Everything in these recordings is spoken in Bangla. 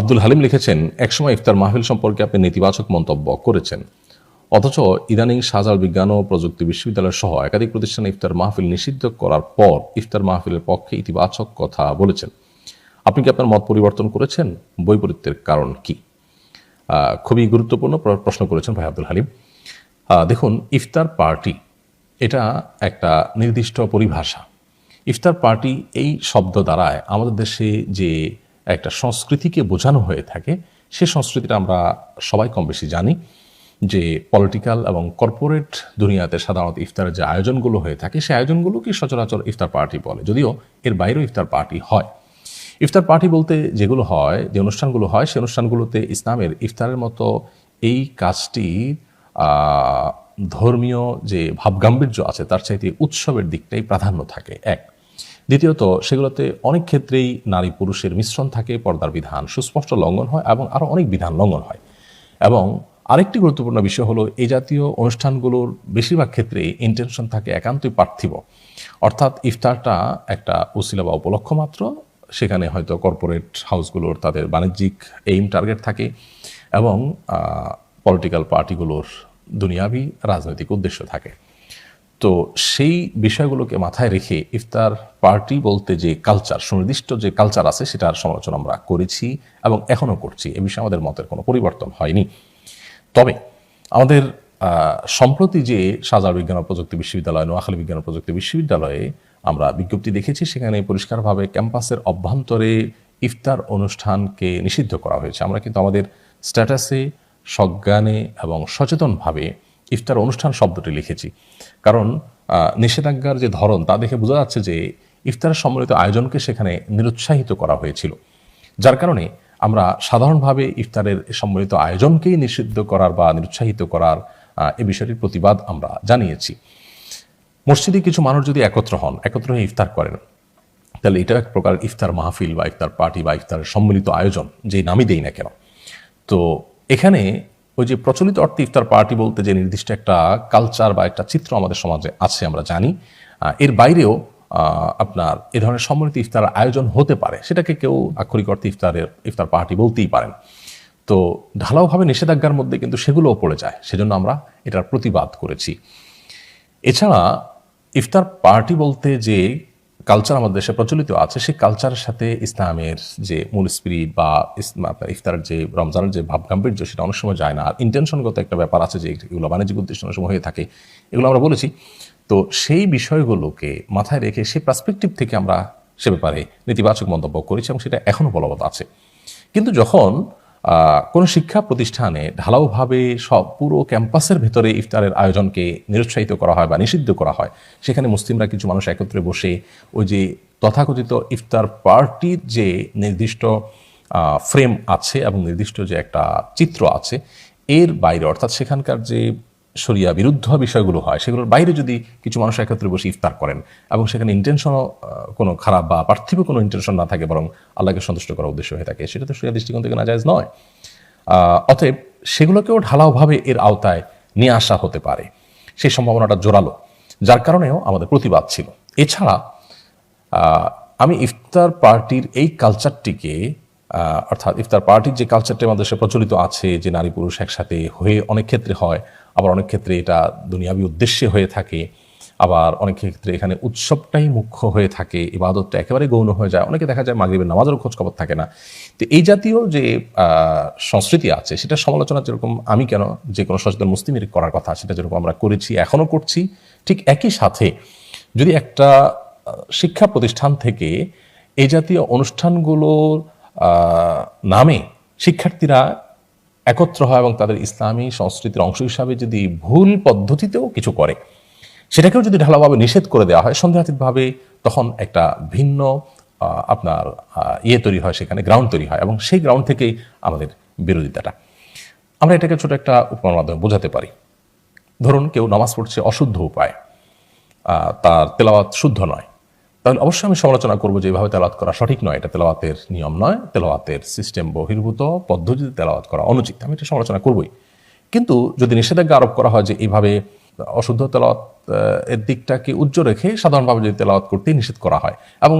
আব্দুল হালিম লিখেছেন, একসময় ইফতার মাহফিল সম্পর্কে আপনি নেতিবাচক মন্তব্য করেছেন। অথচ ইদানিং শাহজাল বিজ্ঞান ও প্রযুক্তি বিশ্ববিদ্যালয় সহ একাধিক প্রতিষ্ঠানে ইফতার মাহফিল নিষিদ্ধ করার পর ইফতার মাহফিলের পক্ষে ইতিবাচক কথা বলেছেন। আপনি কি আপনার মত পরিবর্তন করেছেন? বৈপরীত্যের কারণ কি? খুবই গুরুত্বপূর্ণ প্রশ্ন করেছেন ভাই আব্দুল হালিম। দেখুন, ইফতার পার্টি, এটা একটা নির্দিষ্ট পরিভাষা। ইফতার পার্টি এই শব্দ দ্বারায় আমাদের দেশে যে একটা সংস্কৃতিকে বোঝানো হয়ে থাকে। সে সংস্কৃতিটা আমরা সবাই কম বেশি জানি যে পলিটিক্যাল এবং কর্পোরেট দুনিয়াতে সাধারণত ইফতারের যে আয়োজনগুলো হয়ে থাকে সেই আয়োজনগুলোকে সচরাচর ইফতার পার্টি বলে। যদিও এর বাইরেও ইফতার পার্টি হয়। ইফতার পার্টি বলতে যেগুলো হয়, যে অনুষ্ঠানগুলো হয় সেই অনুষ্ঠানগুলোতে ইসলামের ইফতারের মতো এই কাজটি ধর্মীয় যে ভাবগাম্ভীর্য আছে, তার চাইতে উৎসবের দিকটাই প্রাধান্য থাকে। এক দ্বিতীয়ত, সেগুলোতে অনেক ক্ষেত্রেই নারী পুরুষের মিশ্রণ থাকে, পর্দার বিধান সুস্পষ্ট লঙ্ঘন হয় এবং আরও অনেক বিধান লঙ্ঘন হয়। এবং আরেকটি গুরুত্বপূর্ণ বিষয় হলো, এই জাতীয় অনুষ্ঠানগুলোর বেশিরভাগ ক্ষেত্রে ইন্টেনশন থাকে একান্তই পার্থিব। অর্থাৎ ইফতারটা একটা উসিলা বা উপলক্ষ মাত্র, সেখানে হয়তো কর্পোরেট হাউসগুলোর তাদের বাণিজ্যিক এইম টার্গেট থাকে এবং পলিটিক্যাল পার্টিগুলোর দুনিয়াবি রাজনৈতিক উদ্দেশ্য থাকে। তো সেই বিষয়গুলোকে মাথায় রেখে ইফতার পার্টি বলতে যে কালচার সুনির্দিষ্ট যে কালচার আছে সেটার সমালোচনা আমরা করেছি এবং এখনও করছি। এ বিষয়ে আমাদের মতের কোনো পরিবর্তন হয়নি। তবে আমাদের সম্প্রতি যে সাজার বিজ্ঞান ও প্রযুক্তি বিশ্ববিদ্যালয়, নোয়াখালী বিজ্ঞান ও প্রযুক্তি বিশ্ববিদ্যালয়ে আমরা বিজ্ঞপ্তি দেখেছি, সেখানে পরিষ্কারভাবে ক্যাম্পাসের অভ্যন্তরে ইফতার অনুষ্ঠানকে নিষিদ্ধ করা হয়েছে। আমরা কিন্তু আমাদের স্ট্যাটাসে সজ্ঞানে এবং সচেতনভাবে ইফতার অনুষ্ঠান শব্দটি লিখেছি। কারণ নিষেধাজ্ঞার যে ধরন তা দেখে বোঝা যাচ্ছে যে ইফতারের সম্মিলিত আয়োজনকে সেখানে নিরুৎসাহিত করা হয়েছিল। যার কারণে আমরা সাধারণভাবে ইফতারের সম্মিলিত আয়োজনকেই নিষিদ্ধ করার বা নিরুৎসাহিত করার এ বিষয়টির প্রতিবাদ আমরা জানিয়েছি। মসজিদে কিছু মানুষ যদি একত্র হন, একত্র হয়ে ইফতার করেন, তাহলে এটাও এক প্রকার ইফতার মাহফিল বা ইফতার পার্টি বা ইফতারের সম্মিলিত আয়োজন যে নামই দেই না কেন। তো এখানে ওই যে প্রচলিত অর্থে ইফতার পার্টি বলতে যে নির্দিষ্ট একটা কালচার বা একটা চিত্র আমাদের সমাজে আছে, আমরা জানি এর বাইরেও আপনার এ ধরনের সম্মিলিত ইফতার আয়োজন হতে পারে। সেটাকে কেউ আক্ষরিক অর্থে ইফতারের, ইফতার পার্টি বলতেই পারেন। তো ঢালাওভাবে নিষেধাজ্ঞার মধ্যে কিন্তু সেগুলোও পড়ে যায়। সেজন্য আমরা এটার প্রতিবাদ করেছি। এছাড়া ইফতার পার্টি বলতে যে কালচার আমাদের দেশে প্রচলিত আছে, সেই কালচারের সাথে ইসলামের যে মূল স্পিরিট বা ইফতারের যে রমজানের যে ভাব গাম্ভীর্য সেটা অনেক সময় যায় না। আর ইন্টেনশনগত একটা ব্যাপার আছে যে এগুলো বাণিজ্যিক উদ্দেশ্য অনেক সময় হয়ে থাকে, এগুলো আমরা বলেছি। তো সেই বিষয়গুলোকে মাথায় রেখে সেই পার্সপেক্টিভ থেকে আমরা সে ব্যাপারে নেতিবাচক মন্তব্য করেছি এবং সেটা এখনও বলবৎ আছে। কিন্তু যখন কোনো শিক্ষা প্রতিষ্ঠানে ঢালাওভাবে সব পুরো ক্যাম্পাসের ভেতরে ইফতারের আয়োজনকে নিরুৎসাহিত করা হয় বা নিষিদ্ধ করা হয়। সেখানে মুসলিমরা কিছু মানুষ একত্রে বসে ওই যে তথাকথিত ইফতার পার্টির যে নির্দিষ্ট ফ্রেম আছে এবং নির্দিষ্ট যে একটা চিত্র আছে, এর বাইরে অর্থাৎ সেখানকার যে শরিয়া বিরুদ্ধ বিষয়গুলো হয়, সেগুলোর বাইরে যদি কিছু মানুষ একত্রে বসে ইফতার করেন এবং সেখানে ইন্টেনশনও কোনো খারাপ বা পার্থিব কোনো ইন্টেনশন না থাকে বরং আল্লাহকে সন্তুষ্ট করার উদ্দেশ্য হয়ে থাকে, সেটা তো শরিয়া দৃষ্টিকোণ থেকে নাজায়জ নয়। অতএব সেগুলোকেও ঢালাওভাবে এর আওতায় নিয়ে আসা হতে পারে। সেই সম্ভাবনাটা জোরালো, যার কারণেও আমাদের প্রতিবাদ ছিল। এছাড়া আমি ইফতার পার্টির এই কালচারটিকে অর্থাৎ ইফতার পার্টির যে কালচারটি আমাদের দেশে প্রচলিত আছে, যে নারী পুরুষ একসাথে হয়ে অনেক ক্ষেত্রে হয় আবার অনেক ক্ষেত্রে এটা দুনিয়াবী উদ্দেশ্যে হয়ে থাকে, আবার অনেক ক্ষেত্রে এখানে উৎসবটাই মুখ্য হয়ে থাকে, ইবাদতটা একেবারে গৌণ হয়ে যায়, অনেকে দেখা যায় মাগরিবের নামাজেরও খোঁজ খবর থাকে না। তো এই জাতীয় যে সংস্কৃতি আছে, সেটা সমালোচনা যেরকম আমি কেন যে কোনো সচেতন মুসলিমের করার কথা, সেটা যেরকম আমরা করেছি, এখনও করছি, ঠিক একই সাথে যদি একটা শিক্ষা প্রতিষ্ঠান থেকে এই জাতীয় অনুষ্ঠানগুলোর নামে শিক্ষার্থীরা একত্র হয় এবং তাদের ইসলামী সংস্কৃতির অংশ হিসাবে যদি ভুল পদ্ধতিতেও কিছু করে, সেটাকেও যদি ঢালাভাবে নিষেধ করে দেওয়া হয়, সন্দেহাতীতভাবে তখন একটা ভিন্ন আপনার ইয়ে তৈরি হয়, সেখানে গ্রাউন্ড তৈরি হয় এবং সেই গ্রাউন্ড থেকেই আমাদের বিরোধিতাটা। আমরা এটাকে ছোট একটা উপমার মাধ্যমে বোঝাতে পারি। ধরুন কেউ নামাজ পড়ছে অশুদ্ধ উপায় তার তেলাওয়াত শুদ্ধ নয়। তাহলে অবশ্যই আমি সমালোচনা করব যে এইভাবে তেলাওয়াত করা সঠিক নয়। এটা তেলাওয়াতের নিয়ম নয়। তেলাওয়াতের সিস্টেম বহির্ভূত পদ্ধতিতে তেলাওয়াত করা অনুচিত। আমি এটা সমালোচনা করবই। কিন্তু যদি নিষেধাজ্ঞা আরোপ করা হয় যে এইভাবে অশুদ্ধ তেলাওয়াত এর দিকটাকে উজ্জ্বল রেখে সাধারণভাবে যদি তেলাওয়াত করতেই নিষেধ করা হয় এবং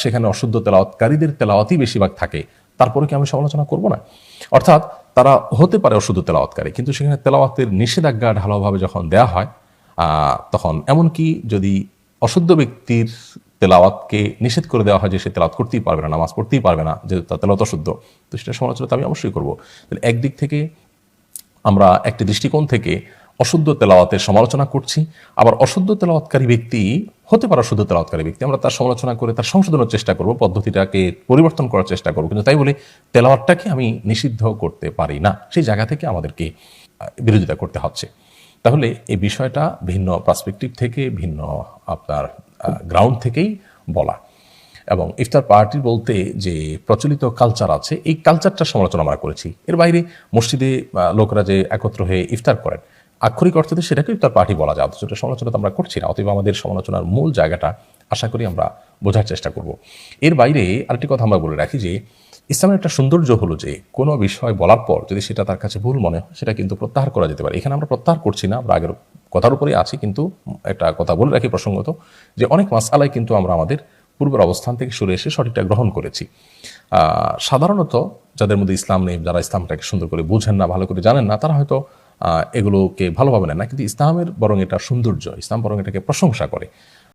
সেখানে অশুদ্ধ তেলাওয়াতকারীদের তেলাওয়াতই বেশিরভাগ থাকে, তারপরে কি আমি সমালোচনা করব না? অর্থাৎ তারা হতে পারে অশুদ্ধ তেলাওয়াতকারী, কিন্তু সেখানে তেলাওয়াতের নিষেধাজ্ঞা ঢালাওভাবে যখন দেয়া হয় তখন এমনকি যদি অশুদ্ধ ব্যক্তির তেলাওয়াতকে নিষেধ করে দেওয়া হয় যে সে তেলাওয়াত করতেই পারবে না, নামাজ পড়তেই পারবে না যে তার তেলাওয়াত অশুদ্ধ। তো সেটা সমালোচনা তো আমি অবশ্যই করব। তাহলে একদিক থেকে আমরা একটি দৃষ্টিকোণ থেকে অশুদ্ধ তেলাওয়াতের সমালোচনা করছি, আবার অশুদ্ধ তেলাওয়াতকারী ব্যক্তি হতে পারে অশুদ্ধ তেলাওয়াতকারী ব্যক্তি, আমরা তার সমালোচনা করে তার সংশোধনের চেষ্টা করব, পদ্ধতিটাকে পরিবর্তন করার চেষ্টা করব, কিন্তু তাই বলে তেলাওয়াতটাকে আমি নিষিদ্ধ করতে পারি না, সেই জায়গা থেকে আমাদেরকে বিরোধিতা করতে হচ্ছে। তাহলে এই বিষয়টা ভিন্ন পার্সপেক্টিভ থেকে ভিন্ন আপনার গ্রাউন্ড থেকেই বলা। এবং ইফতার পার্টি বলতে যে প্রচলিত কালচার আছে, এই কালচারটা সমালোচনা আমরা করেছি। এর বাইরে মসজিদে লোকরা যে একত্র হয়ে ইফতার করেন, আক্ষরিক অর্থে সেটাকে ইফতার পার্টি বলা যায়, অথচ সমালোচনা তো আমরা করছি না, অতএব আমাদের সমালোচনার মূল জায়গাটা আশা করি আমরা বোঝার চেষ্টা করব। এর বাইরে আরেকটি কথা আমরা বলে রাখি যে ইসলামের একটা সৌন্দর্য হলো যে, কোনো বিষয় বলার পর যদি সেটা তার কাছে ভুল মনে হয়, সেটা কিন্তু প্রত্যাহার করা যেতে পারে। এখানে আমরা প্রত্যাহার করছি না, আমরা আগের কথার উপরেই আছি, কিন্তু একটা কথা বলে রাখি প্রসঙ্গত যে, অনেক মাসালায় কিন্তু আমরা আমাদের পূর্বের অবস্থান থেকে সরে এসে সঠিকটা গ্রহণ করেছি। সাধারণত যাদের মধ্যে ইসলাম নেই, যারা ইসলামটাকে সুন্দর করে বুঝেন না, ভালো করে জানেন না, তারা হয়তো এগুলোকে ভালোভাবে নেন না। কিন্তু ইসলামের বরং এটা সৌন্দর্য, ইসলাম বরং এটাকে প্রশংসা করে।